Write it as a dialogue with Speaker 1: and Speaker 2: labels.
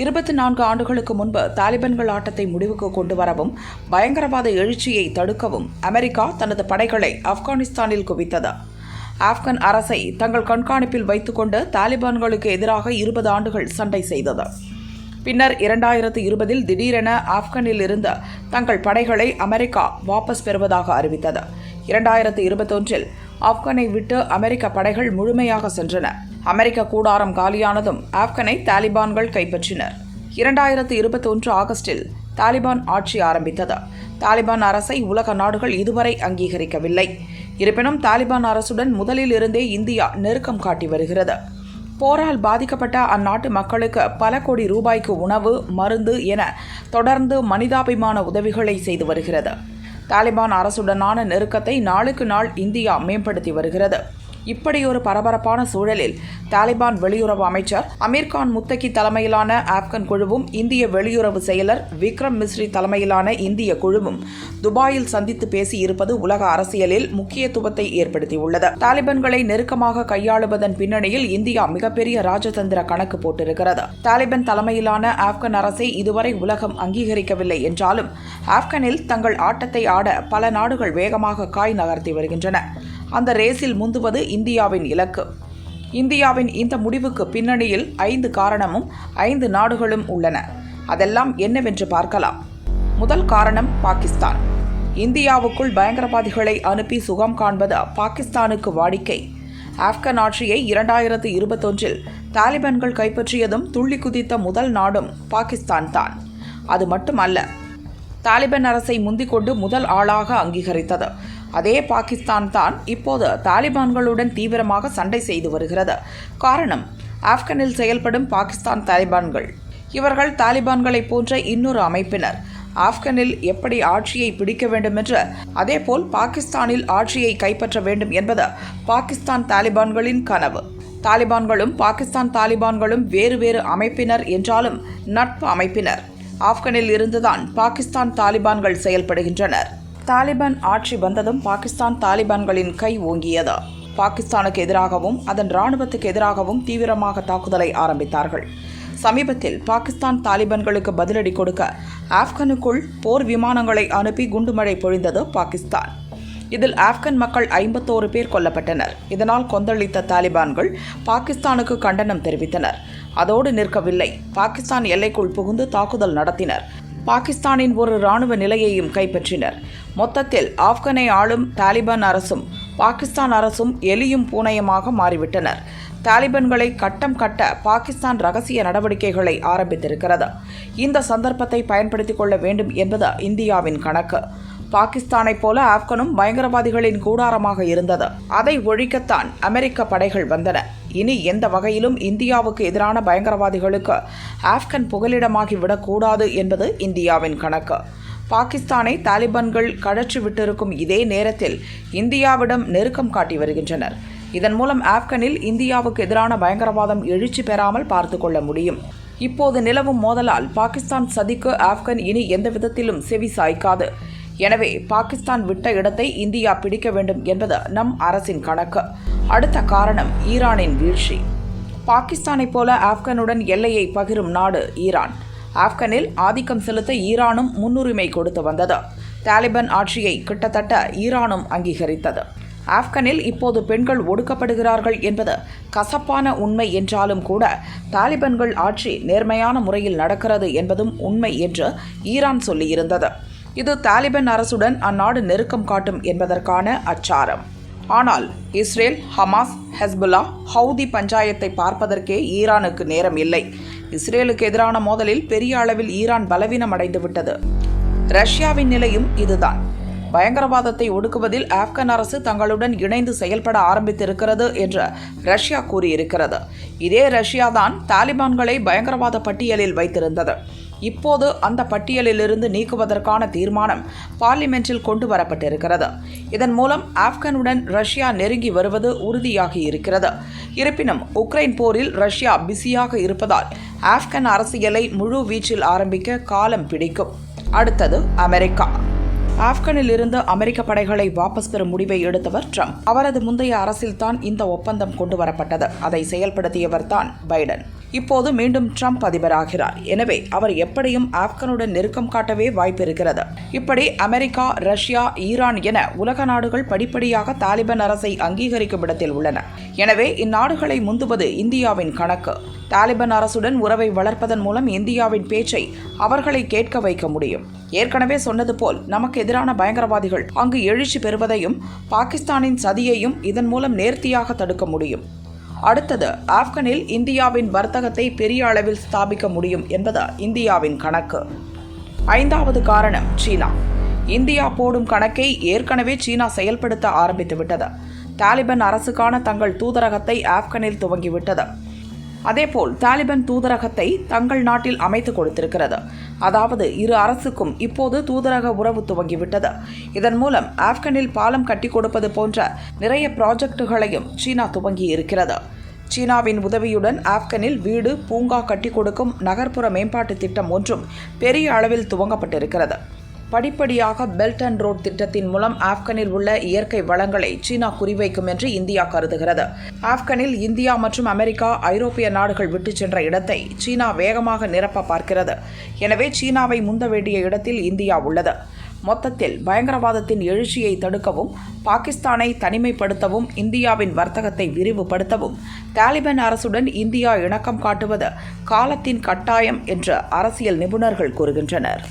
Speaker 1: இருபத்தி நான்கு ஆண்டுகளுக்கு முன்பு தாலிபான்கள் ஆட்டத்தை முடிவுக்கு கொண்டு வரவும் பயங்கரவாத எழுச்சியை தடுக்கவும் அமெரிக்கா தனது படைகளை ஆப்கானிஸ்தானில் குவித்தது. ஆப்கன் அரசை தங்கள் கண்காணிப்பில் வைத்துக்கொண்டு தாலிபான்களுக்கு எதிராக இருபது ஆண்டுகள் சண்டை செய்தது. பின்னர் இரண்டாயிரத்து இருபதில் திடீரென ஆப்கனில் இருந்த தங்கள் படைகளை அமெரிக்கா வாபஸ் பெறுவதாக அறிவித்தது. இரண்டாயிரத்து இருபத்தொன்றில் ஆப்கனை விட்டு அமெரிக்க படைகள் முழுமையாக சென்றன. அமெரிக்க கூடாரம் காலியானதும் ஆப்கனை தாலிபான்கள் கைப்பற்றினர். இரண்டாயிரத்து இருபத்தொன்று ஆகஸ்டில் தாலிபான் ஆட்சி ஆரம்பித்தது. தாலிபான் அரசை உலக நாடுகள் இதுவரை அங்கீகரிக்கவில்லை. இருப்பினும் தாலிபான் அரசுடன் முதலில் இருந்தே இந்தியா நெருக்கம் காட்டி வருகிறது. போரால் பாதிக்கப்பட்ட அந்நாட்டு மக்களுக்கு பல கோடி ரூபாய்க்கு உணவு மருந்து என தொடர்ந்து மனிதாபிமான உதவிகளை செய்து வருகிறது. தாலிபான் அரசுடனான நெருக்கத்தை நாளுக்கு நாள் இந்தியா மேம்படுத்தி வருகிறது. இப்படியொரு பரபரப்பான சூழலில் தாலிபான் வெளியுறவு அமைச்சர் அமீர்கான் முத்தகி தலைமையிலான ஆப்கன் குழுவும் இந்திய வெளியுறவு செயலர் விக்ரம் மிஸ்ரி தலைமையிலான இந்திய குழுவும் துபாயில் சந்தித்து பேசியிருப்பது உலக அரசியலில் முக்கியத்துவத்தை ஏற்படுத்தியுள்ளது. தாலிபான்களை நெருக்கமாக கையாளுவதன் பின்னணியில் இந்தியா மிகப்பெரிய ராஜதந்திர கணக்கு போட்டிருக்கிறது. தாலிபான் தலைமையிலான ஆப்கன் அரசை இதுவரை உலகம் அங்கீகரிக்கவில்லை என்றாலும் ஆப்கனில் தங்கள் ஆட்டத்தை ஆட பல நாடுகள் வேகமாக காய் நகர்த்தி வருகின்றன. அந்த ரேஸில் முந்துவது இந்தியாவின் இலக்கு. இந்தியாவின் இந்த முடிவுக்கு பின்னணியில் ஐந்து காரணமும் ஐந்து நாடுகளும் உள்ளன. அதெல்லாம் என்னவென்று பார்க்கலாம். முதல் காரணம் பாகிஸ்தான். இந்தியாவுக்குள் பயங்கரவாதிகளை அனுப்பி சுகம் காண்பது பாகிஸ்தானுக்கு வாடிக்கை. ஆப்கன் ஆட்சியை இரண்டாயிரத்து இருபத்தொன்றில் தாலிபான்கள் கைப்பற்றியதும் துள்ளி குதித்த முதல் நாடும் பாகிஸ்தான் தான். அது மட்டுமல்ல தாலிபான் அரசை முந்திக்கொண்டு முதல் ஆளாக அங்கீகரித்தது. அதே பாகிஸ்தான் தான் இப்போது தாலிபான்களுடன் தீவிரமாக சண்டை செய்து வருகிறது. காரணம் ஆப்கனில் செயல்படும் பாகிஸ்தான் தாலிபான்கள். இவர்கள் தாலிபான்களைப் போன்ற இன்னொரு அமைப்பினர். ஆப்கனில் எப்படி ஆட்சியை பிடிக்க வேண்டும் என்று அதேபோல் பாகிஸ்தானில் ஆட்சியை கைப்பற்ற வேண்டும் என்பது பாகிஸ்தான் தாலிபான்களின் கனவு. தாலிபான்களும் பாகிஸ்தான் தாலிபான்களும் வேறு வேறு அமைப்பினர் என்றாலும் நட்பு அமைப்பினர். ஆப்கனில் இருந்துதான் பாகிஸ்தான் தாலிபான்கள் செயல்படுகின்றனர். தாலிபான் ஆட்சி வந்ததும் பாகிஸ்தான் தாலிபான்களின் கை ஓங்கியது. பாகிஸ்தானுக்கு எதிராகவும் அதன் இராணுவத்துக்கு எதிராகவும் தீவிரமாக தாக்குதலை ஆரம்பித்தார்கள். சமீபத்தில் பாகிஸ்தான் தாலிபான்களுக்கு பதிலடி கொடுக்க ஆப்கனுக்குள் போர் விமானங்களை அனுப்பி குண்டுமழை பொழிந்தது பாகிஸ்தான். இதில் ஆப்கன் மக்கள் ஐம்பத்தோரு பேர் கொல்லப்பட்டனர். இதனால் கொந்தளித்த தாலிபான்கள் பாகிஸ்தானுக்கு கண்டனம் தெரிவித்தனர். அதோடு நிற்கவில்லை. பாகிஸ்தான் எல்லைக்குள் புகுந்து தாக்குதல் நடத்தினர். பாகிஸ்தானின் ஒரு இராணுவ நிலையையும் கைப்பற்றினர். மொத்தத்தில் ஆப்கனை ஆளும் தாலிபான் அரசும் பாகிஸ்தான் அரசும் எலியும் பூனையுமாக மாறிவிட்டனர். தாலிபான்களை கட்டம் கட்ட பாகிஸ்தான் ரகசிய நடவடிக்கைகளை ஆரம்பித்திருக்கிறது. இந்த சந்தர்ப்பத்தை பயன்படுத்திக் கொள்ள வேண்டும் என்பது இந்தியாவின் கணக்கு. பாகிஸ்தானைப் போல ஆப்கனும் பயங்கரவாதிகளின் கூடாரமாக இருந்தது. அதை ஒழிக்கத்தான் அமெரிக்க படைகள் வந்தன. இனி எந்த வகையிலும் இந்தியாவுக்கு எதிரான பயங்கரவாதிகளுக்கு ஆப்கன் புகலிடமாகி விடக்கூடாது என்பது இந்தியாவின் கணக்கு. பாகிஸ்தானை தாலிபான்கள் கழற்றி விட்டிருக்கும் இதே நேரத்தில் இந்தியாவிடம் நெருக்கம் காட்டி வருகின்றனர். இதன் மூலம் ஆப்கனில் இந்தியாவுக்கு எதிரான பயங்கரவாதம் எழுச்சி பெறாமல் பார்த்து கொள்ள முடியும். இப்போது நிலவும் மோதலால் பாகிஸ்தான் சதிக்கு ஆப்கன் இனி எந்த விதத்திலும் செவி சாய்க்காது. எனவே பாகிஸ்தான் விட்ட இடத்தை இந்தியா பிடிக்க வேண்டும் என்பது நம் அரசின் கணக்கு. அடுத்த காரணம் ஈரானின் வீழ்ச்சி. பாகிஸ்தானைப் போல ஆப்கனுடன் எல்லையை பகிரும் நாடு ஈரான். ஆப்கனில் ஆதிக்கம் செலுத்த ஈரானும் முன்னுரிமை கொடுத்து வந்தது. தாலிபான் ஆட்சியை கிட்டத்தட்ட ஈரானும் அங்கீகரித்தது. ஆப்கனில் இப்போது பெண்கள் ஒடுக்கப்படுகிறார்கள் என்பது கசப்பான உண்மை என்றாலும் கூட தாலிபான்கள் ஆட்சி நேர்மையான முறையில் நடக்கிறது என்பதும் உண்மை என்று ஈரான் சொல்லியிருந்தது. இது தாலிபான் அரசுடன் அந்நாடு நெருக்கம் காட்டும் என்பதற்கான அச்சாரம். ஆனால் இஸ்ரேல் ஹமாஸ் ஹெஸ்புல்லா ஹவுதி பஞ்சாயத்தை பார்ப்பதற்கே ஈரானுக்கு நேரம் இல்லை. இஸ்ரேலுக்கு எதிரான மோதலில் பெரிய அளவில் ஈரான் பலவீனம் அடைந்துவிட்டது ரஷ்யாவின் நிலையும் இதுதான். பயங்கரவாதத்தை ஒடுக்குவதில் ஆப்கன் அரசு தங்களுடன் இணைந்து செயல்பட ஆரம்பித்திருக்கிறது என்று ரஷ்யா கூறியிருக்கிறது. இதே ரஷ்யா தான் தாலிபான்களை பயங்கரவாத பட்டியலில் வைத்திருந்தது. இப்போது அந்த பட்டியலிலிருந்து நீக்குவதற்கான தீர்மானம் பார்லிமென்ட்டில் கொண்டு வரப்பட்டிருக்கிறது இதன் மூலம் ஆப்கானுடன் ரஷ்யா நெருங்கி வருவது உறுதியாகி இருக்கிறது. இருப்பினும் உக்ரைன் போரில் ரஷ்யா பிஸியாக இருப்பதால் ஆப்கான் அரசியலை முழு வீச்சில் ஆரம்பிக்க காலம் பிடிக்கும். அடுத்தது அமெரிக்கா. ஆப்கானில் இருந்து அமெரிக்க படைகளை வாபஸ் பெறும் முடிவை எடுத்தவர் ட்ரம்ப். அவரது முந்தைய அரசில்தான் இந்த ஒப்பந்தம் கொண்டு வரப்பட்டது அதை செயல்படுத்தியவர் தான் பைடன். இப்போது மீண்டும் ட்ரம்ப் அதிபராகிறார். எனவே அவர் எப்படியும் ஆப்கனுடன் நெருக்கம் காட்டவே வாய்ப்பிருக்கிறது. இப்படி அமெரிக்கா ரஷ்யா ஈரான் என உலக நாடுகள் படிப்படியாக தாலிபான் அரசை அங்கீகரிக்கும் இடத்தில் உள்ளன. எனவே இந்நாடுகளை முந்துவது இந்தியாவின் கணக்கு. தாலிபான் அரசுடன் உறவை வளர்ப்பதன் மூலம் இந்தியாவின் பேச்சை அவர்களை கேட்க வைக்க முடியும். ஏற்கனவே சொன்னது போல் நமக்கு எதிரான பயங்கரவாதிகள் அங்கு எழுச்சி பெறுவதையும் பாகிஸ்தானின் சதியையும் இதன் மூலம் நேர்த்தியாக தடுக்க முடியும். அடுத்தது ஆப்கனில் இந்தியாவின் வர்த்தகத்தை பெரிய அளவில் ஸ்தாபிக்க முடியும் என்பது இந்தியாவின் கணக்கு. ஐந்தாவது காரணம் சீனா. இந்தியா போடும் கணக்கை ஏற்கனவே சீனா செயல்படுத்த ஆரம்பித்துவிட்டது. தாலிபான் அரசுக்கான தங்கள் தூதரகத்தை ஆப்கனில் துவங்கிவிட்டது. அதேபோல் தாலிபான் தூதரகத்தை தங்கள் நாட்டில் அமைத்து கொடுத்திருக்கிறது. அதாவது இரு அரசுக்கும் இப்போது தூதரக உறவு துவங்கிவிட்டது. இதன் மூலம் ஆப்கனில் பாலம் கட்டி கொடுப்பது போன்ற நிறைய ப்ராஜெக்டுகளையும் சீனா துவங்கி இருக்கிறது சீனாவின் உதவியுடன் ஆப்கனில் வீடு பூங்கா கட்டி கொடுக்கும் நகர்ப்புற மேம்பாட்டு திட்டம் ஒன்றும் பெரிய அளவில் துவங்கப்பட்டிருக்கிறது. படிப்படியாக பெல்ட் அண்ட் ரோட் திட்டத்தின் மூலம் ஆப்கனில் உள்ள இயற்கை வளங்களை சீனா குறிவைக்கும் என்று இந்தியா கருதுகிறது. ஆப்கனில் இந்தியா மற்றும் அமெரிக்கா ஐரோப்பிய நாடுகள் விட்டுச் சென்ற இடத்தை சீனா வேகமாக நிரப்ப பார்க்கிறது. எனவே சீனாவை முந்த வேண்டிய இடத்தில் இந்தியா உள்ளது. மொத்தத்தில் பயங்கரவாதத்தின் எழுச்சியை தடுக்கவும் பாகிஸ்தானை தனிமைப்படுத்தவும் இந்தியாவின் வர்த்தகத்தை விரிவுபடுத்தவும் தாலிபான் அரசுடன் இந்தியா இணக்கம் காட்டுவது காலத்தின் கட்டாயம் என்று அரசியல் நிபுணர்கள் கூறுகின்றனர்.